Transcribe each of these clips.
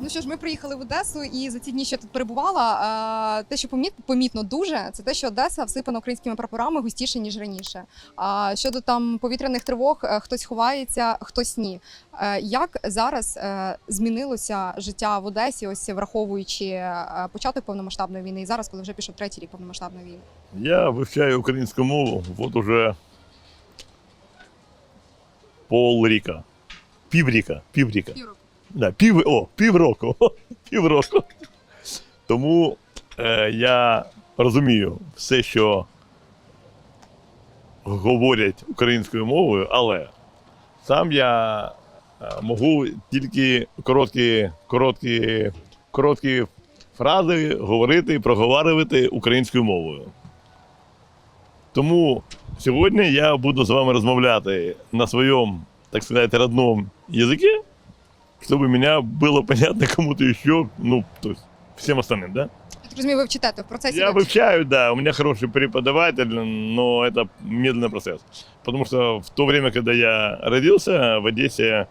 Ну що ж, ми приїхали в Одесу, і за ці дні, що тут перебувала, те, що помітно дуже, це те, що Одеса всипана українськими прапорами густіше ніж раніше. А щодо там повітряних тривог, е, хтось ховається, хтось ні. Е, Як зараз е, змінилося життя в Одесі, ось враховуючи початок повномасштабної війни, і зараз, коли вже пішов третій рік повномасштабної війни? Я вивчаю українську мову вот уже полріка. Півріка. Півріка. Да, пів, о, півроку. Півроку. Тому е, я розумію все, що говорять українською мовою, але сам я е, можу тільки короткі, короткі, короткі фрази говорити, і проговорювати українською мовою. Тому сьогодні я буду з вами розмовляти на своєму, так сказати, родному язикі, чтобы меня было понятно кому-то еще, ну, то есть всем остальным, да? Я так розумію, ви в процесі. Я ви вчите. обучаю, да, у меня хороший преподаватель, но это медленный процесс. Потому что в то время, когда я родился в Одессе,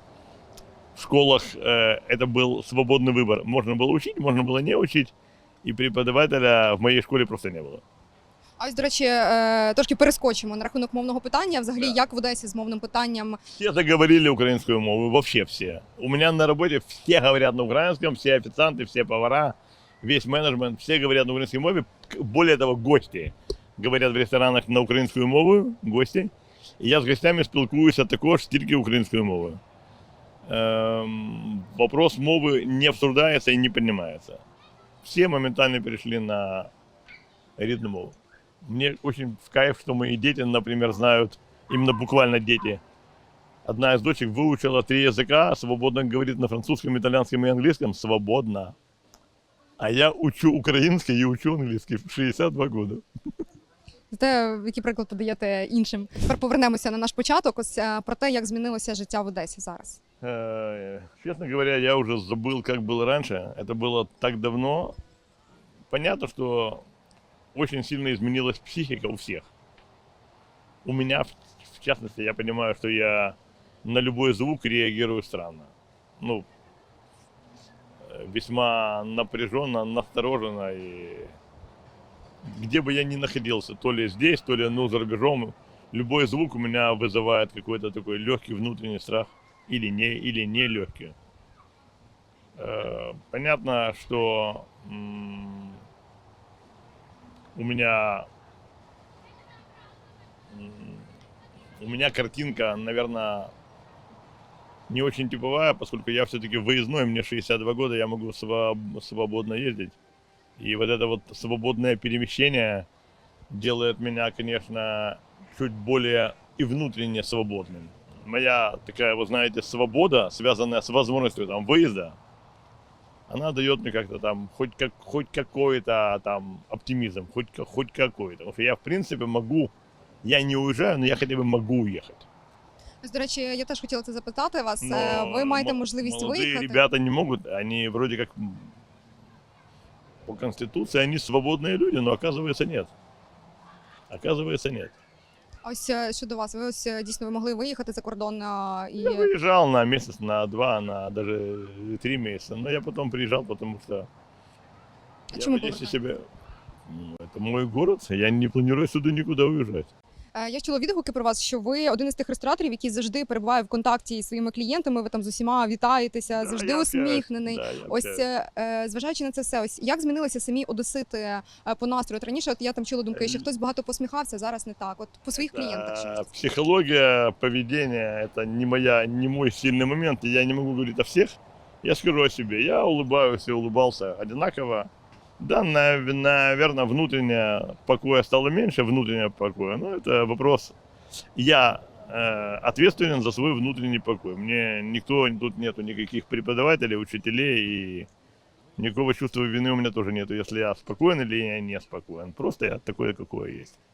в школах э, это был свободный выбор. Можно было учить, можно было не учить, и преподавателя в моей школе просто не было. А ось, до речі, е, трошки перескочимо на рахунок мовного питання. Взагалі, Да. як в Одесі з мовним питанням Все заговорили украинскую мову, вообще все. У меня на работе все говорят на украинском, все официанты, все повара, весь менеджмент, все говорят на украинской мове. К- Более того, гости говорят в ресторанах на українською мовою, гости. І я з гостями спілкуюся також тільки українською мовою. Ем, вопрос мови не обсуждається і не піднімається. Все моментально перешли на рідну мову. Мне очень в кайф, что мои дети, например, знают, именно буквально дети, Одна из дочек выучила три языка, свободно говорит на французском, итальянском и английском, свободно. А я учу украинский и учу английский в 62 года. те, який приклад подаєте іншим. Тепер повернемося на наш початок. Ось е, про те, як змінилося життя в Одесі зараз. Э, Честно говоря, я уже забыл, как было раньше. Это было так давно. Понятно, что очень сильно изменилась психика у всех. У меня, в частности, я понимаю, что я на любой звук реагирую странно. Ну, весьма напряженно, настороженно и где бы я ни находился, то ли здесь, то ли ну, за рубежом, любой звук у меня вызывает какой-то такой легкий внутренний страх или не, или не легкие. Э, Понятно, что у меня у меня картинка, наверное, не очень типовая, поскольку я все-таки выездной, мне 62 года, я могу своб- свободно ездить. И вот это вот свободное перемещение делает меня, конечно, чуть более и внутренне свободным. Моя такая, вы знаете, свобода, связанная с возможностью там выезда, она дает мне как-то там хоть, как, хоть какой-то там оптимизм, хоть, ка- хоть какой-то. Потому что я, в принципе, могу, я не уезжаю, но я хотя бы могу уехать. Ось, до речі, я теж хотіла це запитати вас. Но Е, Ви маєте мо- можливість молодые виїхати. ребята не могут, они вроде как м, по конституции они свободные люди, но оказывается нет. Оказывается нет. А Ось е, щодо вас, ви ось е, дійсно ви могли виїхати за кордон е, і Я выезжал на месяц, на два, на даже три месяца. Но я потом приезжал, потому что А я чому повертаєтесь? себе... Ну, это мой город, я не планирую сюда никуда уезжать. Е, Я чула відгуки про вас, що ви один із тих рестораторів, який завжди перебуває в контакті із своїми клієнтами. Ви там з усіма вітаєтеся, Да, завжди я общаюсь, усміхнений. да, я Ось общаюсь. е, е, зважаючи на це все, ось як змінилися самі одесити е, по настрою? От раніше от я там чула думки, що Е, хтось багато посміхався, зараз не так. От по своїх клієнтах що А, ви Психология, поведение – это не, моя, не мой сильный момент, и я не могу говорить о всех. Я скажу о себе. Я улыбаюсь и улыбался одинаково. Да, наверное, внутреннее покоя стало меньше, внутреннее покоя. Но это вопрос. Я э, ответственен за свой внутренний покой. Мне никто, тут нету никаких преподавателей, учителей, и никакого чувства вины у меня тоже нету, если я спокоен или я не спокоен. Просто я такой, какой я есть.